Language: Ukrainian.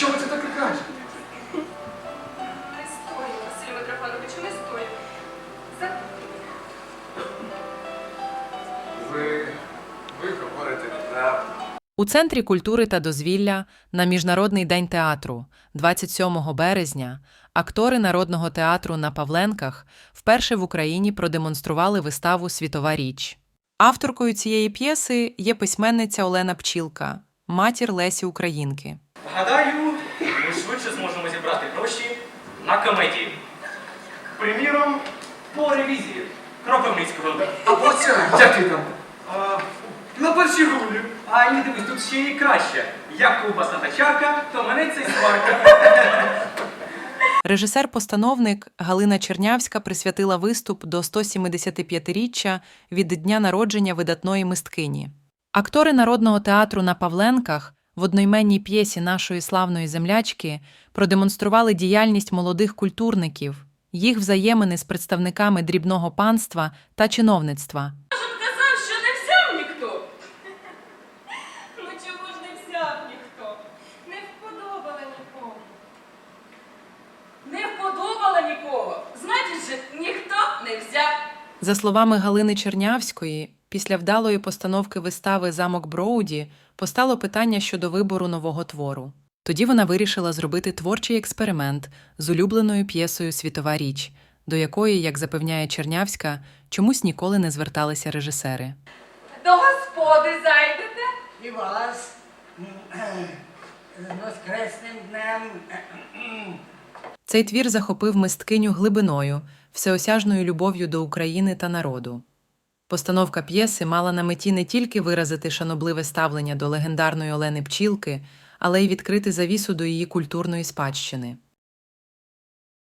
що ви це таке кажете? Не стою, Василю Митрофановичу, не стою. За... Ви. ви говорите неправду. У Центрі культури та дозвілля на Міжнародний день театру 27 березня актори Народного театру на Павленках вперше в Україні продемонстрували виставу Світова річ. Авторкою цієї п'єси є письменниця Олена Пчілка, матір Лесі Українки. Гадаю, швидше зможемо зібрати гроші на комедії. Приміром, по ревізії Кропивницького. Або ця, як ти там? А, на перші гулі. А ні, дивись, тут ще і краще. Як ковбаса та чарка, то мене це й сварка. Режисер-постановник Галина Чернявська присвятила виступ до 175-річчя від дня народження видатної мисткині. Актори Народного театру на Павленках в одноіменній п'єсі нашої славної землячки продемонстрували діяльність молодих культурників, їх взаємини з представниками дрібного панства та чиновництва. За словами Галини Чернявської, після вдалої постановки вистави Замок Броуді постало питання щодо вибору нового твору. Тоді вона вирішила зробити творчий експеримент з улюбленою п'єсою Світова річ, до якої, як запевняє Чернявська, чомусь ніколи не зверталися режисери. До господи зайдете? І вас з Воскресним днем. Цей твір захопив мисткиню глибиною, всеосяжною любов'ю до України та народу. Постановка п'єси мала на меті не тільки виразити шанобливе ставлення до легендарної Олени Пчілки, але й відкрити завісу до її культурної спадщини.